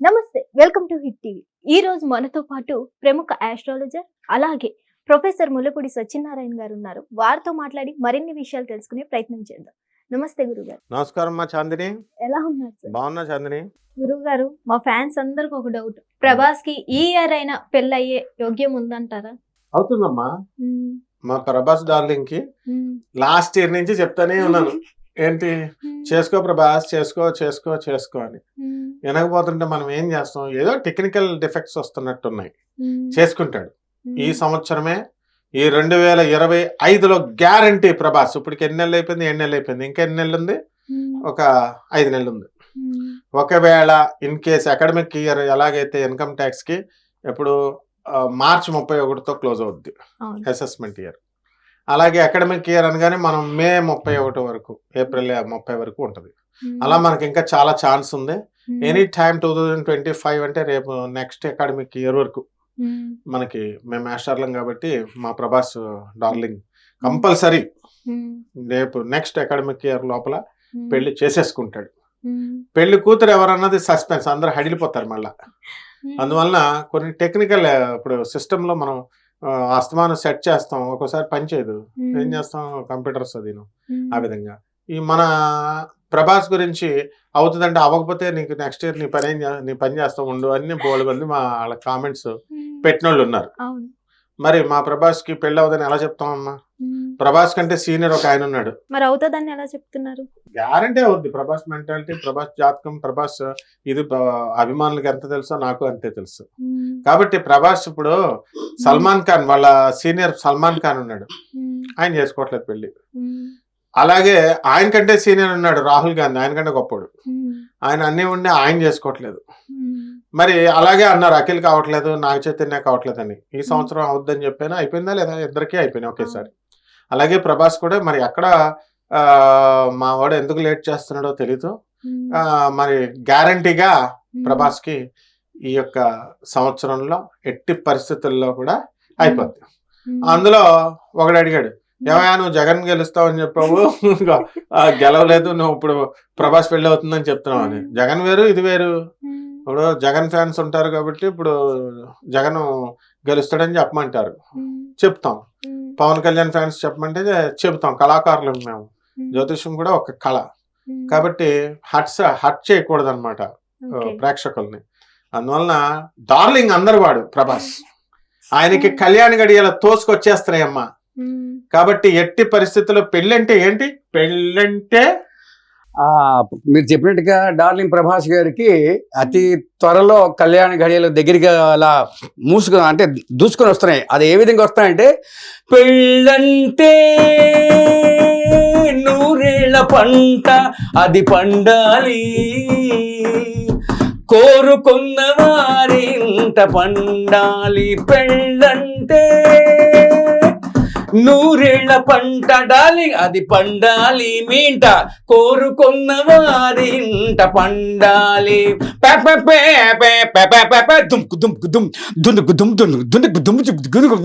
నమస్తే welcome to hit TV. ఈ రోజు మనతో పాటు ప్రముఖ ఆస్ట్రాలజర్ అలాగే ప్రొఫెసర్ ముల్లపూడి సత్యనారాయణ గారు ఉన్నారు. వారితో మాట్లాడి మరిన్ని విషయాలు తెలుసుకునే ప్రయత్నం చేద్దాం. నమస్తే గురుగారు. నమస్కారం మా చాందిని. ఎలా ఉన్నారు సార్? బాగున్నా చాందిని. గురుగారు మా ఫ్యాన్స్ అందరికి ఒక డౌట్. ప్రభాస్కి ఈ ఇయర్ అయినా పెళ్ళయ్యే యోగ్యం ఉందంటారా? అవుతుందమ్మా. మ్మ్. మా ప్రభాస్ డార్లింగ్కి. లాస్ట్ ఇయర్ నుంచి చెప్తానే ఉన్నాను. ఏంటి. చేసుకో ప్రభాస్ చేసుకో చేసుకో చేసుకో అని. వినకపోతుంటే మనం ఏం చేస్తాం ఏదో టెక్నికల్ డిఫెక్ట్స్ వస్తున్నట్టున్నాయి మ్మ్. చేసుకుంటాడు. ఈ సంవత్సరమే ఈ రెండు వేల ఇరవై ఐదులో గ్యారంటీ ప్రభాస్ ఇప్పటికి ఎన్ని నెలలు అయిపోయింది ఎన్ని నెలలు అయిపోయింది ఇంకా ఎన్ని నెలలు ఉంది. ఒక ఐదు నెలలు ఉంది. ఒకవేళ ఇన్ కేస్ అకాడమిక్ ఇయర్ ఎలాగైతే ఇన్కమ్ ట్యాక్స్కి ఇప్పుడు ఆ, మార్చి ముప్పై ఒకటితో క్లోజ్ అవుద్ది. అసెస్మెంట్ ఇయర్ అలాగే అకాడమిక్ ఇయర్ అనగానే మనం మే ముప్పై ఒకటి వరకు ఏప్రిల్ ముప్పై వరకు ఉంటుంది. అలా మనకి ఇంకా చాలా ఛాన్స్ ఉంది. Any time two thousand twenty five అంటే రేపు నెక్స్ట్ అకాడమిక్ ఇయర్ వరకు. మనకి మేము మాస్టర్లం కాబట్టి మా ప్రభాస్ డార్లింగ్ కంపల్సరీ. రేపు నెక్స్ట్ అకాడమిక్ ఇయర్ లోపల. పెళ్ళి చేసేసుకుంటాడు. పెళ్ళి కూతురు ఎవరన్నది సస్పెన్స్ అందరూ హడిలిపోతారు మళ్ళా. అందువలన కొన్ని టెక్నికల్ ఇప్పుడు సిస్టమ్లో మనం అస్తమానం సెట్ చేస్తాం ఒక్కోసారి పని చేయదు మ్మ్. ఏం చేస్తాం కంప్యూటర్స్ అది. ఆ విధంగా ఈ మన ప్రభాస్ గురించి అవుతుందంటే అవ్వకపోతే నీకు నెక్స్ట్ ఇయర్ నీ పని నీ పని చేస్తా ఉండు అన్ని బోల్డ్ మంది మా వాళ్ళ కామెంట్స్ మ్మ్. పెట్టిన వాళ్ళు ఉన్నారు మరి మా ప్రభాస్కి పెళ్ళి అవుదని ఎలా చెప్తామమ్మా మ్మ్. ప్రభాస్ కంటే సీనియర్ ఒక ఆయన ఉన్నాడు. మరి అవుతుందని ఎలా చెప్తున్నారు? గ్యారంటీ అవుద్ది. ప్రభాస్ మెంటాలిటీ ప్రభాస్ జాతకం ప్రభాస్ ఇది అభిమానులకి ఎంత తెలుసో నాకు అంతే తెలుసు. కాబట్టి ప్రభాస్ ఇప్పుడు సల్మాన్ ఖాన్ వాళ్ళ సీనియర్ సల్మాన్ ఖాన్ ఉన్నాడు. ఆయన చేసుకోవట్లేదు పెళ్ళి. అలాగే ఆయన కంటే సీనియర్ ఉన్నాడు రాహుల్ గాంధీ. ఆయన కంటే గొప్పడు. ఆయన అన్ని ఉండి ఆయన చేసుకోవట్లేదు. మరి అలాగే అన్నారు అఖిల్ కావట్లేదు నాగ చైతన్య కావట్లేదు అని ఈ సంవత్సరం అవుద్దని చెప్పాను? అయిపోయిందా లేదా? ఇద్దరికీ అయిపోయినాయి ఒకేసారి. అలాగే ప్రభాస్ కూడా మరి అక్కడ ఆ, మా వాడు ఎందుకు లేట్ చేస్తున్నాడో తెలీదు. మరి గ్యారంటీగా. ప్రభాస్కి ఈ యొక్క సంవత్సరంలో ఎట్టి పరిస్థితుల్లో కూడా అయిపోద్ది. అందులో ఒకడు అడిగాడు ఏమయ్యా నువ్వు జగన్ గెలుస్తావని చెప్పావు. ఇంకా, ఆ, గెలవలేదు నువ్వు ఇప్పుడు ప్రభాస్ పెళ్ళి అవుతుందని చెప్తున్నావు అని. జగన్ వేరు ఇది వేరు. ఇప్పుడు జగన్ ఫ్యాన్స్ ఉంటారు కాబట్టి ఇప్పుడు జగన్ గెలుస్తాడని చెప్పమంటారు. చెప్తాం. పవన్ కళ్యాణ్ ఫ్యాన్స్ చెప్పమంటే చెప్తాం కళాకారులు మేము. జ్యోతిష్యం కూడా ఒక కళ. కాబట్టి హట్స్ హట్ చేయకూడదు అనమాట. ప్రేక్షకుల్ని అందువలన డార్లింగ్ అందరు వాడు ప్రభాస్ ఆయనకి. కళ్యాణ్ గడియల తోసుకొచ్చేస్తున్నాయమ్మా మ్మ్. కాబట్టి ఎట్టి పరిస్థితుల్లో పెళ్ళంటే ఏంటి పెళ్ళంటే మీరు చెప్పినట్టుగా డార్లింగ్ ప్రభాస్ గారికి అతి త్వరలో కళ్యాణ ఘడియలు దగ్గరగా అలా మూసుకు అంటే దూసుకొని వస్తున్నాయి. అది ఏ విధంగా వస్తాయంటే పెళ్ళంటే నూరేళ్ళ పంట అది పండాలి. కోరుకున్న వారింట పండాలి. పెళ్ళంటే నూరేళ్ళ పంట డాలింగ్ అది పండాలి మీంట కోరుకున్న వారి ఇంట పండాలి దుమ్కు దుమ్కు దుమ్ దుందుకు దుమ్ దుందుకు దుందుకు దుమ్ దుమ్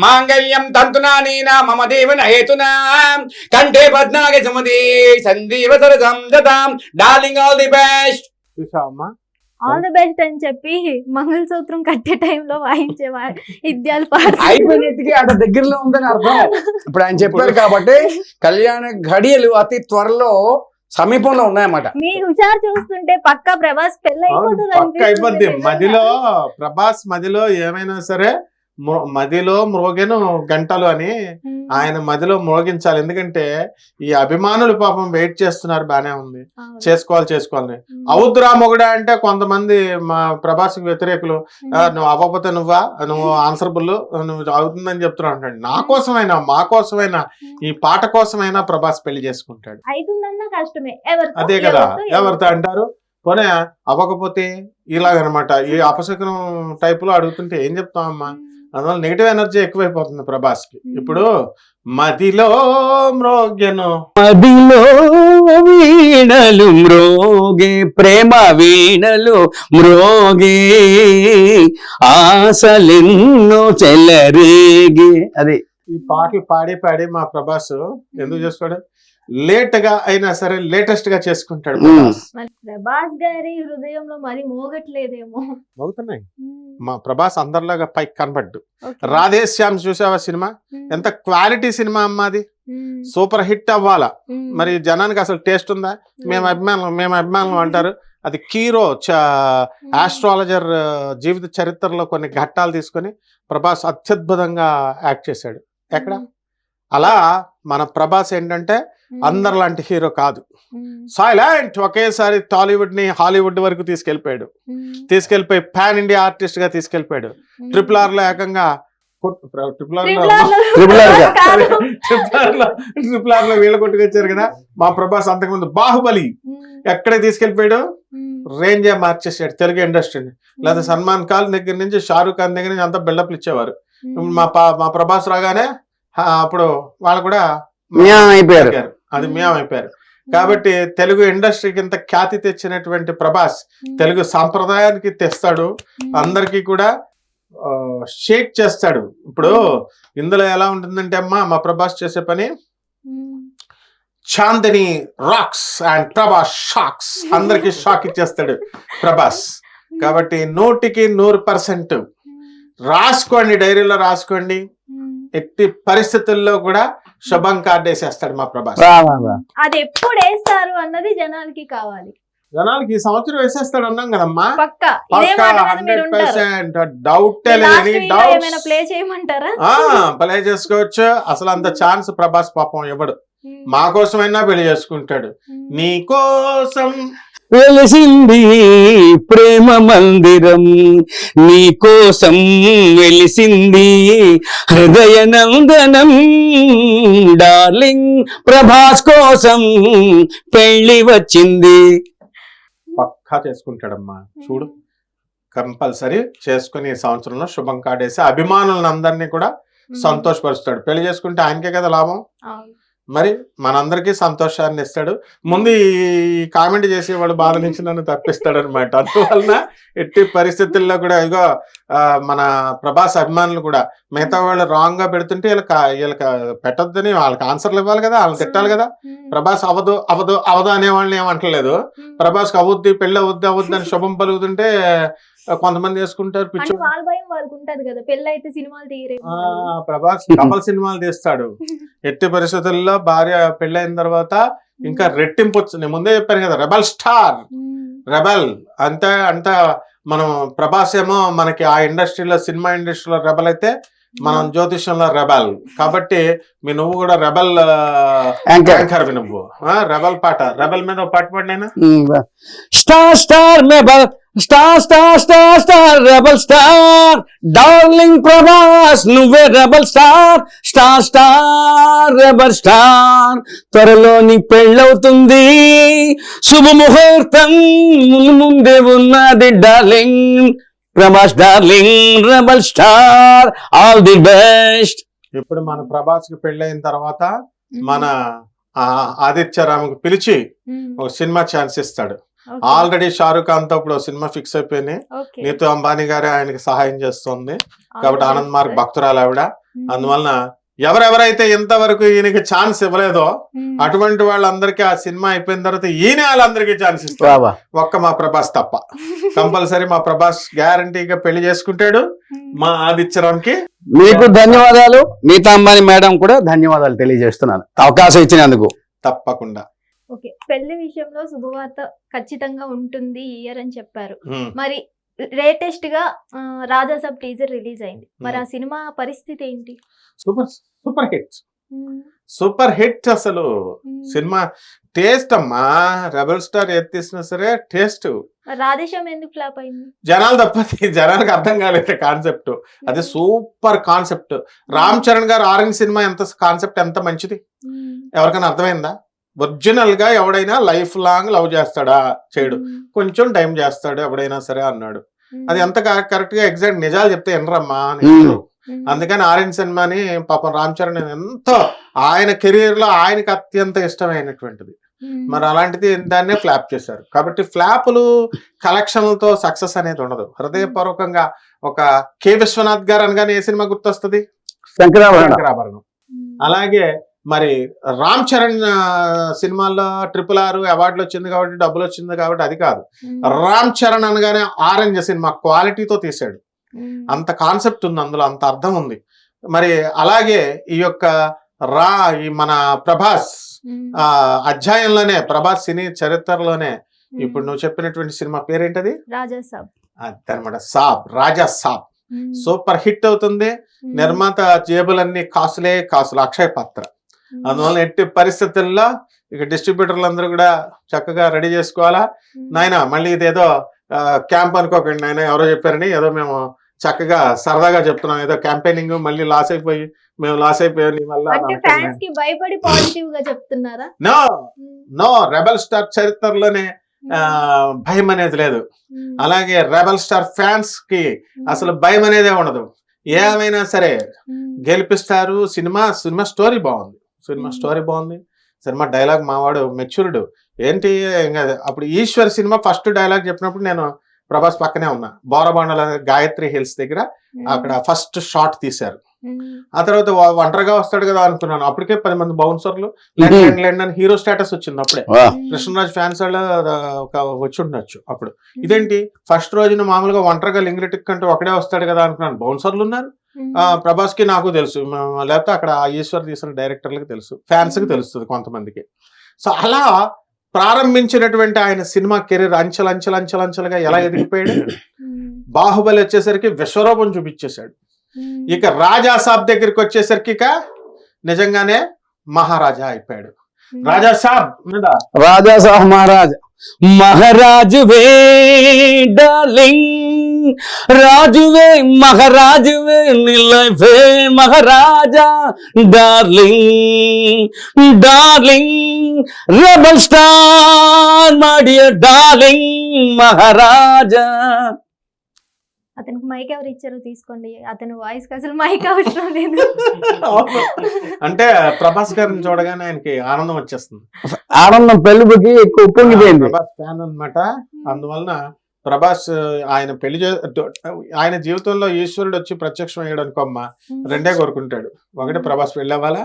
మాంగళ్యం తంతునా నీనా మమ దేవన హేతునా కంఠే పద్నాగ సమదే సందీవ సరసం దదాం డార్లింగ్ ఆల్ ది బెస్ట్ చూసావమ్మా ఆల్ ది బెస్ట్ అని చెప్పి మంగళసూత్రం కట్టే టైంలో వాయించే ఇద్యాలు పాడు అయిపోయినట్టుగా అంత దగ్గరలో ఉందని అర్థం. ఇప్పుడు ఆయన చెప్పారు కాబట్టి కళ్యాణ ఘడియలు అతి త్వరలో సమీపంలో ఉన్నాయన్నమాట. మీ హుషారు చూస్తుంటే పక్కా ప్రభాస్ పెళ్ళి అయిపోతుంది మదిలో ప్రభాస్ మదిలో ఏమైనా సరే మదిలో మ్రోగెను గంటలు అని. ఆయన మదిలో మ్రోగించాలి. ఎందుకంటే ఈ అభిమానులు పాపం వెయిట్ చేస్తున్నారు బానే ఉంది. చేసుకోవాలి చేసుకోవాలని మ్మ్. అవుద్దురా మొగుడా అంటే కొంతమంది మా ప్రభాస్ వ్యతిరేకులు. "ఆ, నువ్వు అవ్వకపోతే నువ్వా? నువ్వు ఆన్సరబుల్ నువ్వు అవుతుందని చెప్తున్నావు అంటాడు. నా కోసమైనా మా కోసమైనా ఈ పాట కోసమైనా ప్రభాస్ పెళ్ళి చేసుకుంటాడు. అదే కదా ఎవరితో, అంటారు? పోనీ అవ్వకపోతే ఇలాగనమాట. ఈ అపశకునం టైప్లో అడుగుతుంటే ఏం చెప్తామమ్మా మ్మ్. అందువల్ల నెగిటివ్ ఎనర్జీ ఎక్కువైపోతుంది ప్రభాస్కి ఇప్పుడు మదిలో మ్రోగ్యను మదిలో వీణలు మ్రోగే ప్రేమ వీణలు మ్రోగే ఆశలెన్నో చెలరేగే. అది. ఈ పాటలు పాడి పాడి మా ప్రభాస్ ఎందుకు చేసుకోడు లేట్గా అయినా సరే లేటెస్ట్గా చేసుకుంటాడు. ప్రభాస్. మరి ప్రభాస్ గారి హృదయంలో మరి మోగట్లేదేమో అవుతున్నాయి మ్మ్. మా ప్రభాస్ అందరిలాగా పైకి కనబడ్డు. రాధేశ్యామ్ చూసావా సినిమా. ఎంత క్వాలిటీ సినిమా అమ్మా అది మ్మ్. సూపర్ హిట్ అవ్వాలా. మరి జనానికి అసలు టేస్ట్ ఉందా మేము అభిమానులు మేము అభిమానులు అంటారు అది కీరో. ఆస్ట్రాలజర్ జీవిత చరిత్రలో కొన్ని ఘట్టాలు తీసుకొని ప్రభాస్ అత్యద్భుతంగా యాక్ట్ చేశాడు ఎక్కడ. అలా మన ప్రభాస్ ఏంటంటే మ్మ్. అందరిలాంటి హీరో కాదు. సైలెంట్ ఒకేసారి టాలీవుడ్ని హాలీవుడ్ వరకు తీసుకెళ్ళిపోయాడు. తీసుకెళ్ళిపోయి పాన్ ఇండియా ఆర్టిస్ట్గా తీసుకెళ్ళిపోయాడు. ట్రిపుల్ ఆర్లో ఏకంగా ట్రిపుల్ ఆర్లో ట్రిపుల్ ఆర్ లో- వీళ్ళ కొట్టుకొచ్చారు కదా మా ప్రభాస్ అంతకుముందు బాహుబలి. ఎక్కడ తీసుకెళ్ళిపోయాడు. రేంజ్ మార్చేసాడు తెలుగు ఇండస్ట్రీని లేదా సల్మాన్ ఖాన్ దగ్గర నుంచి షారూక్ ఖాన్ దగ్గర నుంచి అంతా బిల్డప్లు ఇచ్చేవారు. మా మా ప్రభాస్ రాగానే అప్పుడు వాళ్ళు కూడా మ్యామ్ అయిపోయారు. అది మేము అయిపోయారు కాబట్టి తెలుగు ఇండస్ట్రీకి ఇంత ఖ్యాతి తెచ్చినటువంటి ప్రభాస్. తెలుగు సాంప్రదాయానికి తెస్తాడు. అందరికీ కూడా షేక్ చేస్తాడు ఇప్పుడు ఇందులో ఎలా ఉంటుందంటే అమ్మా మా ప్రభాస్ చేసే పని. Chandini rocks and Prabhas shocks అందరికి షాక్ ఇచ్చేస్తాడు ప్రభాస్ కాబట్టి నూటికి నూరు పర్సెంట్. రాసుకోండి డైరీలో రాసుకోండి. ఎట్టి పరిస్థితుల్లో కూడా శుభం కార్డు వేసేస్తాడు మా ప్రభాస్. వా, వా, వా. అది ఎప్పుడు వేస్తారు అన్నది జనాలకి కావాలి. జనాలకి ఈ సంవత్సరం వేసేస్తాడు అన్నాం కదమ్మా. డౌట్ ప్లే చేయమంటారా? ప్లే చేసుకోవచ్చు. అసలు అంత ఛాన్స్ ప్రభాస్ పాపం ఇవ్వడు. మ్మ్. మా కోసమైనా పెళ్ళి చేసుకుంటాడు. మ్మ్. నీ కోసం వెలిసింది ప్రేమ మందిరం. నీ కోసం వెలిసింది హృదయ నందనం. డార్లింగ్ ప్రభాస్ కోసం పెళ్ళి వచ్చింది. పక్కా చేసుకుంటాడమ్మా. చూడు. కంపల్సరీ చేసుకుని ఈ సంవత్సరంలో శుభం కాడేసి అభిమానులను అందరినీ కూడా. సంతోషపరుస్తాడు. పెళ్ళి చేసుకుంటే ఆయనకే కదా లాభం? అవును. మరి మనందరికీ సంతోషాన్ని ఇస్తాడు ముందు ఈ కామెంట్ చేసేవాడు బాధ నుంచి నన్ను తప్పిస్తాడు అనమాట అందువలన ఎట్టి పరిస్థితుల్లో కూడా ఇగో ఆ, మన ప్రభాస్ అభిమానులు కూడా మిగతా వాళ్ళు రాంగ్గా పెడుతుంటే వీళ్ళకి వీళ్ళకి పెట్టొద్దని వాళ్ళకి ఆన్సర్లు ఇవ్వాలి కదా వాళ్ళని తిట్టాలి కదా. ప్రభాస్ అవదు అవదు అవదు అనే వాళ్ళని ఏమంటలేదు మ్మ్. ప్రభాస్ అవుద్ది పెళ్ళి అవుద్ది అవుద్ది అని శుభం పలుకుతుంటే కొంతమంది వేసుకుంటారు పిచ్చి వాళ్ళ భయం వాళ్ళకి ఉంటది కదా. పెళ్ళి అయితే సినిమాలు తీయరేమో ఆ, ప్రభాస్ కపల్ సినిమాలు తీస్తాడు. ఎట్టి పరిస్థితుల్లో భార్య పెళ్ళైన తర్వాత ఇంకా రెట్టింపు వచ్చింది నేను ముందే చెప్పాను కదా రెబల్ స్టార్. రెబల్ అంతే అంత మనం ప్రభాస్ ఏమో మనకి ఆ ఇండస్ట్రీలో సినిమా ఇండస్ట్రీలో రెబల్ అయితే మనం జ్యోతిష్యంలో రెబల్ కాబట్టి మీ నువ్వు కూడా రెబల్ యాంకర్ నువ్వు. రెబల్ పాట. రెబల్ మీద ఒక పాట పాడినైనా star star star star star star rebel star. Darling Prabhas నువ్వే rebel star. Star star rebel star. త్వరలో నీ పెళ్ళవుతుంది. శుభముహూర్తం ముందు ముందే ఉన్నది darling Prabhas darling rebel star. All the best. ఇప్పుడు మన ప్రభాస్కి పెళ్ళైన తర్వాత మన ఆ, ఆదిత్య రాముకి పిలిచి. ఒక సినిమా ఛాన్స్ ఇస్తాడు. ఆల్రెడీ షారుఖ్ ఖాన్తో ఇప్పుడు సినిమా ఫిక్స్ అయిపోయింది ఓకే. నీతు అంబానీ గారే ఆయనకి సహాయం చేస్తుంది. కాబట్టి ఆనంద్ sir. భక్తురాలు ఆవిడ. అందువలన ఎవరెవరైతే ఇంతవరకు ఈయనకి ఛాన్స్ ఇవ్వలేదో. అటువంటి వాళ్ళందరికీ ఆ సినిమా అయిపోయిన తర్వాత ఈయన వాళ్ళందరికీ ఛాన్స్ ఇస్తారు ఒక్క మా ప్రభాస్ తప్ప. కంపల్సరీ మా ప్రభాస్ గ్యారంటీగా పెళ్ళి చేసుకుంటాడు. మా ఆదిత్యరామ్కి. మీకు ధన్యవాదాలు. నీతా అంబానీ మేడం కూడా ధన్యవాదాలు తెలియజేస్తున్నాను. అవకాశం ఇచ్చినందుకు. తప్పకుండా. ఓకే. పెళ్ళి విషయంలో శుభవార్త ఖచ్చితంగా ఉంటుంది ఇయర్ అని చెప్పారు. మరి లేటెస్ట్గా రాజాసాబ్ టీజర్ రిలీజ్ అయింది. మరి ఆ సినిమా పరిస్థితి ఏంటి? Super super hit. Super hit అసలు. సినిమా టేస్ట్ అమ్మా. రెబల్ స్టార్ ఏది తీసినా సరే టేస్ట్. రాధేశ్యామ్ ఎందుకు ఫ్లాప్ అయింది? జనాలు తప్ప జనాలకు అర్థం కాలేదు కాన్సెప్ట్. అది సూపర్ కాన్సెప్ట్. రామ్ చరణ్ గారు ఆరెంజ్ సినిమా ఎంత కాన్సెప్ట్ ఎంత మంచిది. ఎవరికైనా అర్థమైందా? ఒరిజినల్గా ఎవడైనా లైఫ్ లాంగ్ లవ్ చేస్తాడా? చేయడు. కొంచెం టైం చేస్తాడు ఎవడైనా సరే అన్నాడు. అది ఎంత కరెక్ట్గా ఎగ్జాక్ట్ నిజాలు చెప్తే ఎనరమ్మా. అందుకని ఆరెంజ్ సినిమాని పాపం రామ్ చరణ్ ఎంతో ఆయన కెరీర్లో ఆయనకి అత్యంత ఇష్టమైనటువంటిది. మరి అలాంటిది దాన్నే ఫ్లాప్ చేశారు. కాబట్టి ఫ్లాపులు కలెక్షన్లతో సక్సెస్ అనేది ఉండదు. హృదయపూర్వకంగా ఒక కె. విశ్వనాథ్ గారు అనగానే ఏ సినిమా గుర్తొస్తుంది? శంకరాభరణం. అలాగే మరి రామ్ చరణ్ సినిమాల్లో ట్రిపుల్ ఆర్ అవార్డులు వచ్చింది కాబట్టి డబ్బులు వచ్చింది కాబట్టి అది కాదు. రామ్ చరణ్ అనగానే ఆరెంజ్ సినిమా క్వాలిటీతో తీసాడు అంత కాన్సెప్ట్ ఉంది అందులో అంత అర్థం ఉంది. మరి అలాగే ఈ యొక్క రా ఈ మన ప్రభాస్ ఆ అధ్యాయంలోనే ప్రభాస్ సినీ చరిత్రలోనే ఇప్పుడు నువ్వు చెప్పినటువంటి సినిమా పేరేంటది? రాజా సాబ్. అదనమాట సాబ్ రాజా సాబ్. సూపర్ హిట్ అవుతుంది. నిర్మాత జేబులన్నీ కాసులే కాసులు అక్షయ పాత్ర. అందువల్ల ఎట్టి పరిస్థితుల్లో ఇక డిస్ట్రిబ్యూటర్లు అందరూ కూడా చక్కగా రెడీ చేసుకోవాలా? నాయన మళ్ళీ ఇదేదో క్యాంప్ అనుకోకండి నాయన ఎవరో చెప్పారని ఏదో మేము చక్కగా సరదాగా చెప్తున్నాం. ఏదో క్యాంపెయినింగ్ మళ్ళీ లాస్ అయిపోయి మేము లాస్ అయిపోయాం నీ నో నో రెబల్ స్టార్ చరిత్రలోనే భయం అనేది లేదు. అలాగే రెబల్ స్టార్ ఫ్యాన్స్కి అసలు భయం అనేదే ఉండదు. ఏమైనా సరే గెలిపిస్తారు సినిమా సినిమా స్టోరీ బాగుంది. సినిమా. స్టోరీ బాగుంది. సినిమా డైలాగ్ మావాడు మెచ్యూర్డ్. ఏంటి అప్పుడు ఈశ్వర్ సినిమా ఫస్ట్ డైలాగ్ చెప్పినప్పుడు నేను ప్రభాస్ పక్కనే ఉన్నా. బోరబాండల గాయత్రి హిల్స్ దగ్గర అక్కడ ఫస్ట్ షాట్ తీశారు. ఆ తర్వాత ఒంటరిగా వస్తాడు కదా అనుకున్నాను. అప్పటికే పది మంది బౌన్సర్లు. లండన్ లండన్ హీరో స్టేటస్ వచ్చింది అప్పుడే. కృష్ణరాజ్ ఫ్యాన్స్ వాళ్ళ ఒక వచ్చి ఉండొచ్చు అప్పుడు. ఇదేంటి ఫస్ట్ రోజున మామూలుగా ఒంటరిగా లింగరెటిక్ కంటే ఒకడే వస్తాడు కదా అనుకున్నాను. బౌన్సర్లు ఉన్నారు. ప్రభాస్కి నాకు తెలుసు. లేకపోతే అక్కడ ఈశ్వర్ తీసిన డైరెక్టర్లకు తెలుసు. ఫ్యాన్స్కి తెలుస్తుంది కొంతమందికి. సో అలా ప్రారంభించినటువంటి ఆయన సినిమా కెరీర్ అంచెలు అంచెలు అంచెలు అంచెలుగా ఎలా ఎదిగిపోయాడు? బాహుబలి వచ్చేసరికి విశ్వరూపం చూపించేశాడు. ఇక రాజా సాబ్ దగ్గరికి వచ్చేసరికి ఇక నిజంగానే మహారాజా అయిపోయాడు. రాజా సాబ్ రాజా సాహ్ మహారాజ్. మహారాజువే డార్లింగ్. రాజువే మహారాజువే నిలవే మహారాజా డార్లింగ్ డార్లింగ్ రెబల్ స్టార్ మాడియ డార్లింగ్ మహారాజా. అతనికి మైక్ ఎవరు ఇచ్చారో తీసుకోండి. అతని వాయిస్ అసలు మైక్ అవసరం లేదు. అంటే ప్రభాస్ గారిని చూడగానే ఆయనకి ఆనందం వచ్చేస్తుంది. ఆనందం పెళ్ళికి ఎక్కువ పొంగిపోయింది. ప్రభాస్ ఫ్యాన్ అన్నమాట. అందువలన ప్రభాస్ ఆయన పెళ్ళి చే ఆయన జీవితంలో ఈశ్వరుడు వచ్చి ప్రత్యక్షం అయ్యాడు అనుకోమ్మ రెండే కోరుకుంటాడు. ఒకటి ప్రభాస్ పెళ్ళి అవ్వాలా?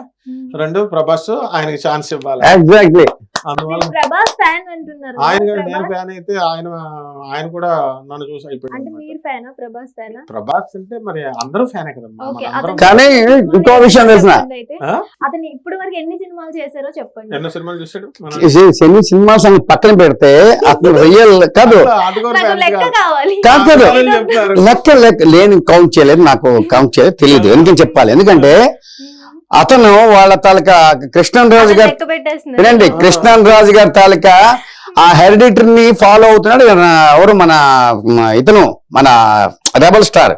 రెండు ప్రభాస్ ఆయనకి ఛాన్స్ ఇవ్వాలా? ఎగ్జాక్ట్లీ అందువల్ల మీరు ప్రభాస్ ఫ్యాన్ అంటున్నారు ఆయన కదా, నేను ప్రభాస్? ఫ్యాన్ అయితే ఆయన ఆయన కూడా నన్ను చూసి అంటే అయిపోయాడు మీరు ఫ్యానా? ప్రభాస్ ఫ్యానా? ప్రభాస్ అంటే మరి అందరూ ఫ్యానే కదమ్మా కానీ ఇంకో విషయం తెలిసిన? అతను ఇప్పటి వరకు ఎన్ని సినిమాలు చేశారో చెప్పండి. ఎన్నో సినిమాలు చూసాడు మన- శని సినిమా సంగతి పక్కన పెడితే అతను రియల్ కాదు. కాదు. లెక్క లెక్క లేని కౌంట్ చేయలేదు నాకు కౌంట్ చేయలేదు తెలియదు ఎందుకని చెప్పాలి? ఎందుకంటే అతను వాళ్ళ తాలూకా కృష్ణరాజు అతను గారు. వినండి కృష్ణరాజు గారి తాలూకా ఆ హెరిడిటరీని ఫాలో అవుతున్నాడు ఎవరు? మన ఇతను మన రెబల్ స్టార్.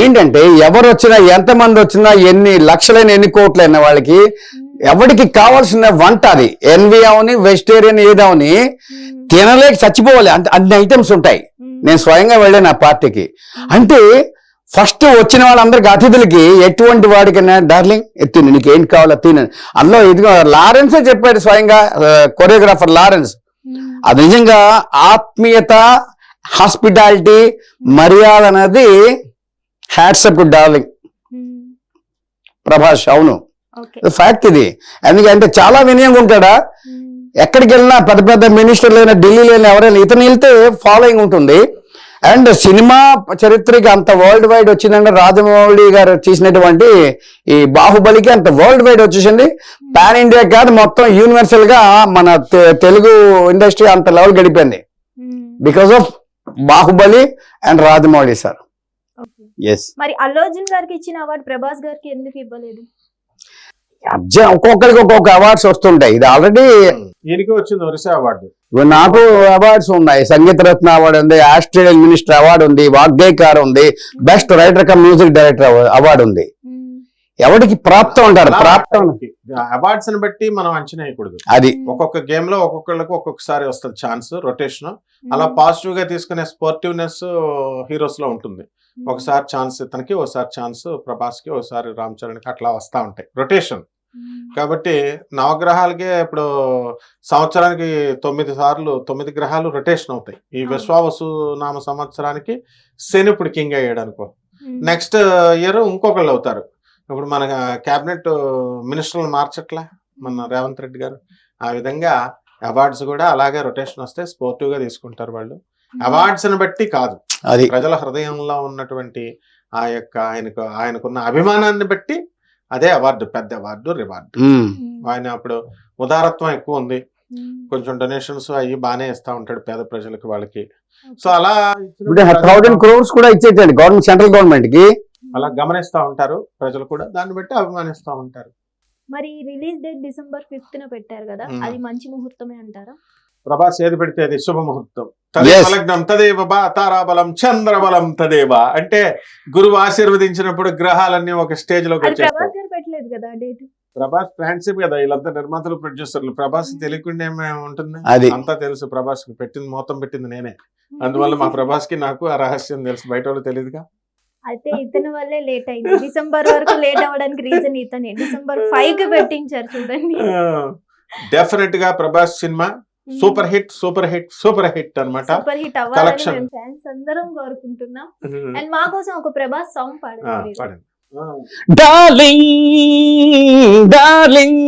ఏంటంటే ఎవరు వచ్చినా ఎంతమంది వచ్చినా ఎన్ని లక్షలైన ఎన్ని కోట్లైన వాళ్ళకి ఎవరికి కావాల్సిన వంట అది. ఎన్వి అవని వెజిటేరియన్ ఏదవని తినలేక చచ్చిపోవాలి. అంటే అన్ని ఐటమ్స్ ఉంటాయి. నేను స్వయంగా వెళ్ళాను ఆ పార్టీకి. అంటే ఫస్ట్ వచ్చిన వాళ్ళందరికి అతిథులకి ఎటువంటి వాడికైనా డార్లింగ్ తిను నీకు ఏం కావాలో తిను. అందులో ఇదిగో లారెన్సే చెప్పాడు స్వయంగా కొరియోగ్రాఫర్ లారెన్స్. ఉమ్, అది నిజంగా ఆత్మీయత హాస్పిటాలిటీ మర్యాద అనేది హ్యాట్సప్ డార్లింగ్. ఉమ్, ప్రభాష్ అవును. ఫ్యాక్ట్ ఇది. ఎందుకంటే చాలా వినయంగా ఉంటాడా? ఉమ్, ఎక్కడికి వెళ్ళినా పెద్ద పెద్ద మినిస్టర్లు అయినా ఢిల్లీలో అయినా ఎవరైనా ఇతను వెళ్తే ఫాలోయింగ్ ఉంటుంది. అండ్ సినిమా చరిత్రకి అంత వరల్డ్ వైడ్ వచ్చిందంటే రాజమౌళి గారు చేసినటువంటి ఈ బాహుబలికి అంత వరల్డ్ వైడ్ వచ్చేసింది. పాన్ ఇండియా కాదు మొత్తం యూనివర్సల్గా మన తెలుగు ఇండస్ట్రీ అంత లెవెల్ గడిపోయింది. ఉమ్, because of Baahubali and Rajamouli sir మరి అల్లు అర్జున్ గారికి ఇచ్చిన అవార్డు ప్రభాస్ గారికి ఎందుకు ఇవ్వలేదు? అర్జున్ ఒక్కొక్కరికి ఒక్కొక్క అవార్డ్స్ వస్తుంటాయి. ఇది ఆల్రెడీ ఈయనకి వచ్చింది ఒరిసా అవార్డు. నాకు అవార్డ్స్ ఉన్నాయి. సంగీత రత్న అవార్డు ఉంది ఆస్ట్రేలియన్ మినిస్టర్ అవార్డు ఉంది వాగ్గేయకార్ ఉంది best writer cum music director award ఉంది. ఎవరికి ప్రాప్తం ఉంటారు ప్రాప్తం. అవార్డ్స్ని బట్టి మనం అంచనా వేయకూడదు. అది. ఒక్కొక్క గేమ్లో ఒక్కొక్కళ్ళకి ఒక్కొక్కసారి వస్తుంది ఛాన్స్ రొటేషన్. అలా పాజిటివ్గా తీసుకునే స్పోర్టివ్నెస్ హీరోస్లో ఉంటుంది ఒకసారి ఛాన్స్ ఇతనికి ఒకసారి ఛాన్స్ ప్రభాస్కి ఒకసారి రామ్ చరణ్కి అట్లా వస్తా ఉంటాయి. రొటేషన్. కాబట్టి నవగ్రహాలకే ఇప్పుడు సంవత్సరానికి తొమ్మిది సార్లు తొమ్మిది గ్రహాలు రొటేషన్ అవుతాయి. ఈ. విశ్వావసు నామ సంవత్సరానికి శని ఇప్పుడు కింగ్ అయ్యాడు అనుకో నెక్స్ట్ ఇయర్ ఇంకొకళ్ళు అవుతారు. ఇప్పుడు మన కేబినెట్ మినిస్టర్లు మార్చట్లా? మన రేవంత్ రెడ్డి గారు. ఆ విధంగా అవార్డ్స్ కూడా అలాగే రొటేషన్ వస్తే స్పోర్టివ్గా తీసుకుంటారు వాళ్ళు. అవార్డ్స్ని బట్టి కాదు. అది. ప్రజల హృదయంలో ఉన్నటువంటి ఆ యొక్క ఆయనకు ఆయనకున్న అభిమానాన్ని బట్టి అదే అవార్డు పెద్ద అవార్డు రివార్డు. ఆయన అప్పుడు ఉదారత్వం ఎక్కువ ఉంది. కొంచెం డొనేషన్స్ అవి బాగానే ఇస్తా ఉంటాడు పేద ప్రజలకు వాళ్ళకి. సో అలా థౌసండ్ క్రోర్స్ కూడా ఇచ్చేటండి గవర్నమెంట్ సెంట్రల్ గవర్నమెంట్కి అలా గమనిస్తా ఉంటారు ప్రజలు కూడా. దాన్ని బట్టి అభిమానిస్తా ఉంటారు. మరి రిలీజ్ డేట్ డిసెంబర్ ఫిఫ్త్ న పెట్టారు కదా. అది మంచి ముహూర్తమే అంటారా? ప్రభాస్ ఏది పెడితే అది శుభముహూర్తం. తదేవ Yes. లగ్నం తదేవ బా తారాబలం చంద్రబలం తదేవ. అంటే గురువు ఆశీర్వదించినప్పుడు గ్రహాలన్నీ ఒక స్టేజ్లోకి వచ్చేస్తాయి. ప్రభాస్ గారు పెట్టలేదు కదా వీళ్ళంతా నిర్మాతలు ప్రొడ్యూసర్లు. ప్రభాస్ తెలియకుండా ఏమే ఉంటుంది? అది. అంతా తెలుసు. ప్రభాస్కి పెట్టింది మొత్తం పెట్టింది నేనే. అందువల్ల మా ప్రభాస్కి నాకు ఆ రహస్యం తెలుసు. బయట వాళ్ళు తెలియదుగా అయితే ఇతని వల్లే లేట్ అయింది. డిసెంబర్ వరకు లేట్ అవ్వడానికి రీజన్ ఇతనే. డిసెంబర్ ఫైవ్కి పెట్టించారు చూడండి. డెఫినెట్గా Prabhas cinema super hit super hit super hit అన్నమాట సూపర్ హిట్ అవ్వాలని. మేము ఫ్యాన్స్ అందరం కోరుకుంటున్నాం అండ్ మా కోసం ఒక ప్రభాస్ సాంగ్ పాడండి. Darling darling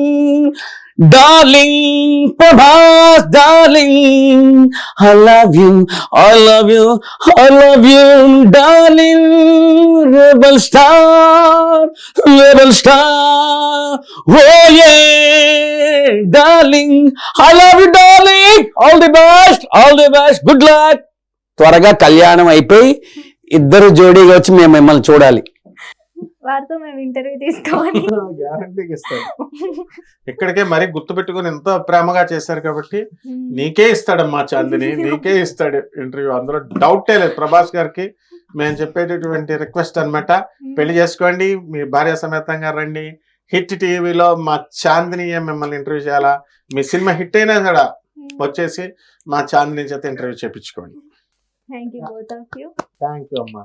darling Prabhas darling I love you I love you I love you darling rebel star rebel star oh A darling I love you darling all the best all the best good luck త్వరగా కళ్యాణం అయిపోయి ఇద్దరు జోడీగా వచ్చి మేము మిమ్మల్ని చూడాలి. వారితో మేము ఇంటర్వ్యూ తీసుకోవాలి గ్యారంటీకి ఇస్తాడు. ఇక్కడికే మరీ గుర్తు పెట్టుకుని ఎంతో ప్రేమగా చేశారు కాబట్టి నీకే ఇస్తాడమ్మా చాందిని నీకే ఇస్తాడు ఇంటర్వ్యూ అందులో డౌటే లేదు. ప్రభాస్ గారికి మేము చెప్పేటటువంటి రిక్వెస్ట్ అన్నమాట. పెళ్ళి చేసుకోండి మీ భార్య సమేతంగా రండి. హిట్ టీవీలో మా చాందిని మిమ్మల్ని ఇంటర్వ్యూ చేయాలా? మీ సినిమా హిట్ అయినా కూడా వచ్చేసి మా చాందిని చేత ఇంటర్వ్యూ యూ థ్యాంక్ యూ అమ్మా.